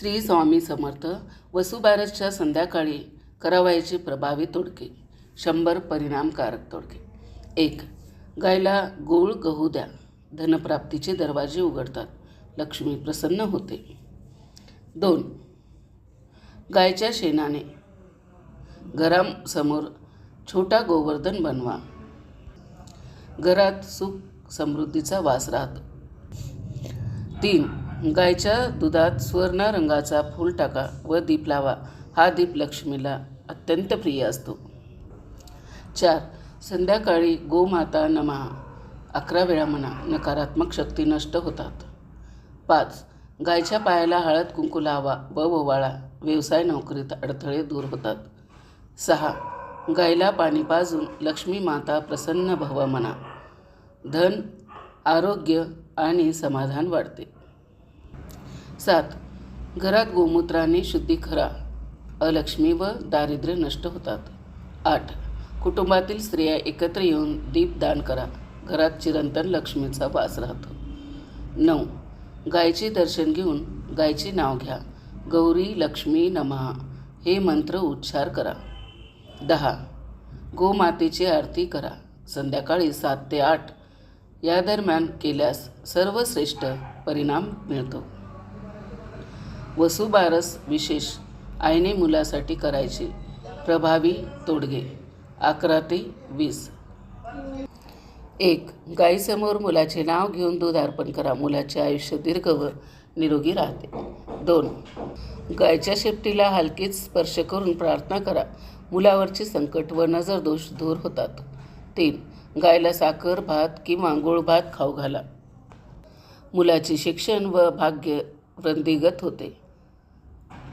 श्री स्वामी समर्थ वसुबारसच्या संध्याकाळी करावायचे प्रभावी तोडके शंभर परिणामकारक तोडके. एक गायला गोळ गहू द्या. धनप्राप्तीचे दरवाजे उघडतात. लक्ष्मी प्रसन्न होते. दोन गायच्या शेणाने घरासमोर छोटा गोवर्धन बनवा. घरात सुख समृद्धीचा वास राहतो. तीन गायच्या दुधात सुवर्ण रंगाचा फूल टाका व दीप लावा. हा दीप लक्ष्मीला अत्यंत प्रिय असतो. चार. संध्याकाळी गोमाता नमहा अकरा वेळा म्हणा नकारात्मक शक्ती नष्ट होतात. पाच. गायच्या पायाला हळद कुंकू लावा व ओवाळा. व्यवसाय नोकरीत अडथळे दूर होतात. सहा. गायला पाणी पाजून लक्ष्मी माता प्रसन्न भव म्हणा. धन आरोग्य आणि समाधान वाढते. सात. घरात गोमूत्राने शुद्धी खरा. अलक्ष्मी व दारिद्र्य नष्ट होतात. आठ. कुटुंबातील स्त्रिया एकत्र येऊन दीपदान करा. घरात चिरंतन लक्ष्मीचा वास राहतो. नऊ. गायचे दर्शन घेऊन गायचे नाव घ्या. गौरी लक्ष्मी नमहा. हे मंत्र उच्चार करा. दहा. गोमातेची आरती करा. संध्याकाळी सात ते आठ. या दरम्यान केल्यास सर्वश्रेष्ठ परिणाम मिळतो. वसुबारस विशेष आईने मुलासाठी करायचे. प्रभावी तोडगे. अकरा ते वीस. एक गाईसमोर मुलाचे नाव घेऊन दूध अर्पण करा. मुलाचे आयुष्य दीर्घ व निरोगी राहते. दोन गायच्या शेपटीला हलकीच स्पर्श करून प्रार्थना करा. मुलावरचे संकट व नजर दोष दूर होतात. तीन गायला साखर भात किंवा गोळ भात खाऊ घाला. मुलाचे शिक्षण व भाग्य वृद्धिगत होते.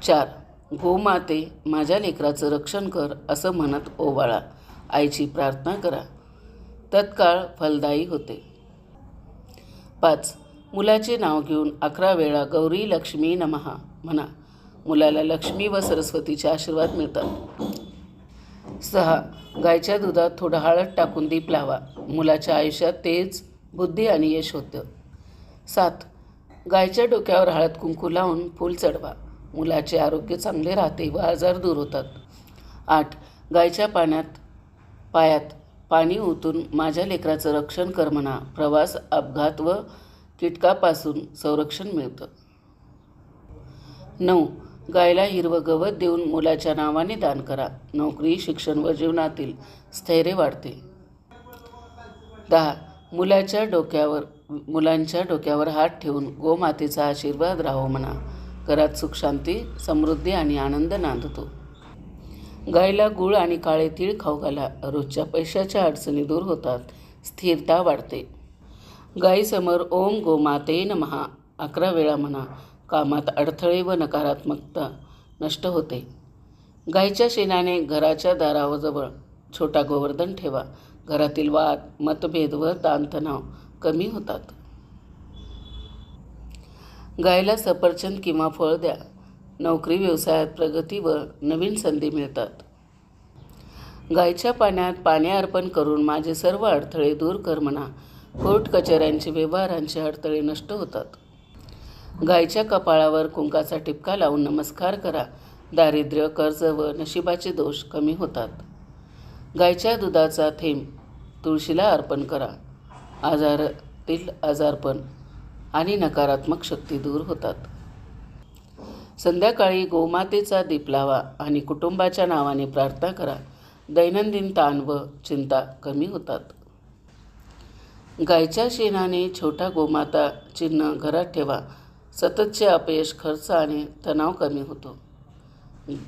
चार गोमाते माझ्या लेकराचं रक्षण कर असं म्हणत ओवाळा. आईची प्रार्थना करा. तत्काळ फलदायी होते. पाच मुलाचे नाव घेऊन अकरा वेळा गौरी लक्ष्मी नमहा म्हणा. मुलाला लक्ष्मी व सरस्वतीचे आशीर्वाद मिळतात. सहा गायच्या दुधात थोडं हळद टाकून दीप लावा. मुलाच्या आयुष्यात तेज बुद्धी आणि यश होतं. सात गायच्या डोक्यावर हळद कुंकू लावून फूल चढवा. मुलाचे आरोग्य चांगले राहते व आजार दूर होतात. आठ गायच्या पाण्यात पायात पाणी ओतून माझ्या लेकराचं रक्षण कर म्हणा. प्रवास अपघात व कीटकापासून संरक्षण मिळतं. नऊ गायला हिरवं गवत देऊन मुलाच्या नावाने दान करा. नोकरी शिक्षण व जीवनातील स्थैर्य वाढते. दहा मुलाच्या डोक्यावर मुलांच्या डोक्यावर हात ठेवून गोमातेचा आशीर्वाद राहो म्हणा. घरात सुख शांती समृद्धी आणि आनंद नांदतो. गायला गुळ आणि काळे तीळ खाऊ घाला. रोजच्या पैशाच्या अडचणी दूर होतात. स्थिरता वाढते. गायीसमोर ओम गोमाते नमहा. अकरा वेळा म्हणा. कामात अडथळे व नकारात्मकता नष्ट होते. गायीच्या शेणाने घराच्या दाराजवळ छोटा गोवर्धन ठेवा. घरातील वाद मतभेद व ताणतणाव कमी होतात. गायला सफरचंद किंवा फळ द्या. नोकरी व्यवसायात प्रगती व नवीन संधी मिळतात. गायच्या पाण्यात पाणी अर्पण करून माझे सर्व अडथळे दूर कर म्हणा. कोर्ट कचऱ्यांचे व्यवहारांचे अडथळे नष्ट होतात. गायच्या कपाळावर कुंकाचा टिपका लावून नमस्कार करा. दारिद्र्य कर्ज व नशिबाचे दोष कमी होतात. गायच्या दुधाचा थेंब तुळशीला अर्पण करा. आजारातील आजारपण आणि नकारात्मक शक्ती दूर होतात. संध्याकाळी गोमातेचा दीप लावा आणि कुटुंबाच्या नावाने प्रार्थना करा. दैनंदिन ताण व चिंता कमी होतात. गायच्या शेणाने छोटा गोमाता चिन्ह घरात ठेवा. सततचे अपयश खर्च आणि तणाव कमी होतो.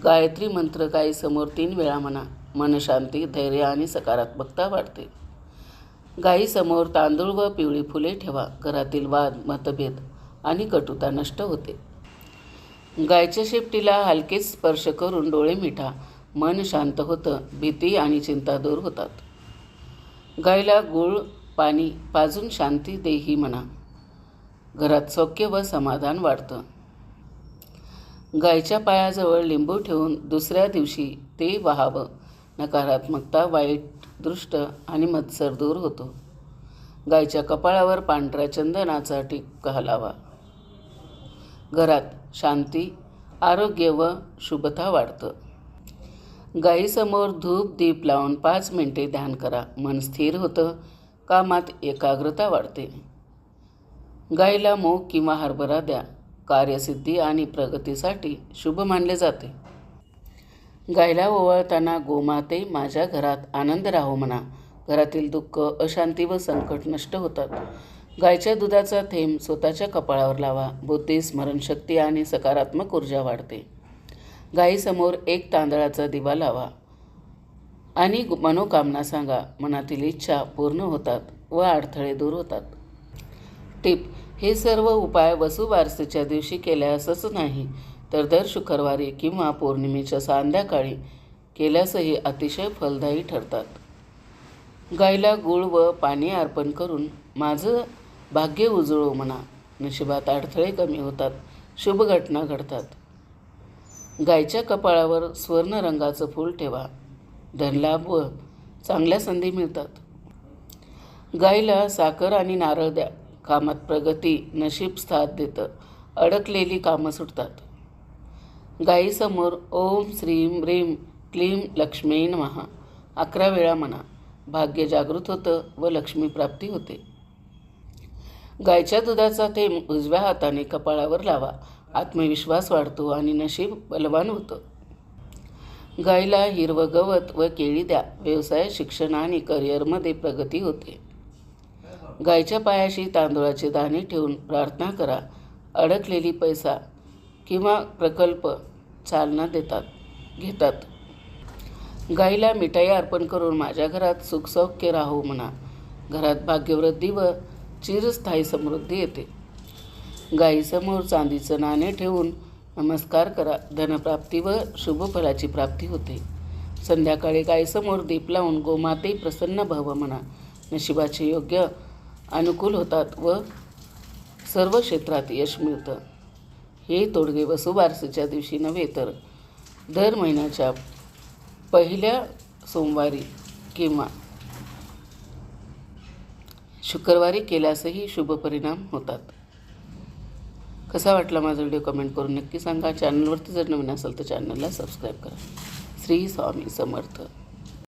गायत्री मंत्र गायीसमोर तीन वेळा म्हणा. मनशांती धैर्य आणि सकारात्मकता वाढते. गायीसमोर तांदूळ व पिवळी फुले ठेवा. घरातील वाद मतभेद आणि कटुता नष्ट होते. गायच्या शेपटीला हलकेच स्पर्श करून डोळे मिठा. मन शांत होतं. भीती आणि चिंता दूर होतात. गायीला गुळ पाणी पाजून शांती देही म्हणा. घरात सौख्य व समाधान वाढतं. गायच्या पायाजवळ लिंबू ठेवून दुसऱ्या दिवशी ते वाहावं. नकारात्मकता वाईट दृष्ट आणि मत्सर दूर होतो. गायच्या कपाळावर पांढऱ्या चंदनाचा टिप घालावा घरात शांती आरोग्य व शुभता वाढतं. गाईसमोर धूप दीप लावून पाच मिनिटे ध्यान करा. मन स्थिर होतं कामात एकाग्रता वाढते. गाईला मूग किंवा हरभरा द्या. कार्यसिद्धी आणि प्रगतीसाठी शुभ मानले जाते. गायला ओवाळताना गोमाते माझ्या घरात आनंद राहो म्हणा. घरातील दुःख अशांती व संकट नष्ट होतात. गायच्या दुधाचा थेंब स्वतःच्या कपाळावर लावा. बुद्धी स्मरणशक्ती आणि सकारात्मक ऊर्जा वाढते. गायीसमोर एक तांदळाचा दिवा लावा आणि मनोकामना सांगा. मनातील इच्छा पूर्ण होतात व अडथळे दूर होतात. टिप हे सर्व उपाय वसुबारसेच्या दिवशी केल्यासच नाही. तर दर शुक्रवारी किंवा पौर्णिमेच्या संध्याकाळी केल्यासही अतिशय फलदायी ठरतात. गायीला गुळ व पाणी अर्पण करून माझं भाग्य उजळो म्हणा. नशिबात अडथळे कमी होतात. शुभ घटना घडतात. गायच्या कपाळावर स्वर्ण रंगाचं फूल ठेवा. धनलाभ व चांगल्या संधी मिळतात. गायीला साखर आणि नारळ द्या. कामात प्रगती नशीब साथ देतं. अडकलेली कामं सुटतात. गायीसमोर ओम श्रीम ह्रीम क्लीम लक्ष्मी महा अकरा वेळा म्हणा. भाग्य जागृत होतं व लक्ष्मी प्राप्ती होते. गायच्या दुधाचा थेंब उजव्या हाताने कपाळावर लावा. आत्मविश्वास वाढतो आणि नशीब बलवान होतं. गायीला हिरवं गवत व केळी द्या. व्यवसाय शिक्षण आणि करिअरमध्ये प्रगती होते. गायच्या पायाशी तांदूळाचे दाणे ठेवून प्रार्थना करा. अडकलेली पैसा किंवा प्रकल्प चालना देतात घेतात. गाईला मिठाई अर्पण करून माझ्या घरात सुखसौख्य राहू म्हणा. घरात भाग्यवृद्धी व चिरस्थायी समृद्धी येते. गाईसमोर चांदीचं नाणे ठेवून नमस्कार करा. धनप्राप्ती व शुभफलाची प्राप्ती होते. संध्याकाळी गाईसमोर दीप लावून गोमाते प्रसन्न भव म्हणा. नशिबाचे योग्य अनुकूल होतात व सर्व क्षेत्रात यश मिळतं. हे तोडगे वसुबारसीच्या दिवशी नव्हे तर दर महिन्याच्या पहिल्या सोमवारी किंवा शुक्रवारी केल्यासही शुभ परिणाम होतात. कसा वाटला माझा व्हिडिओ कमेंट करून नक्की सांगा. चॅनलवरती जर नवीन असेल तर चॅनलला सबस्क्राईब करा. श्री स्वामी समर्थ.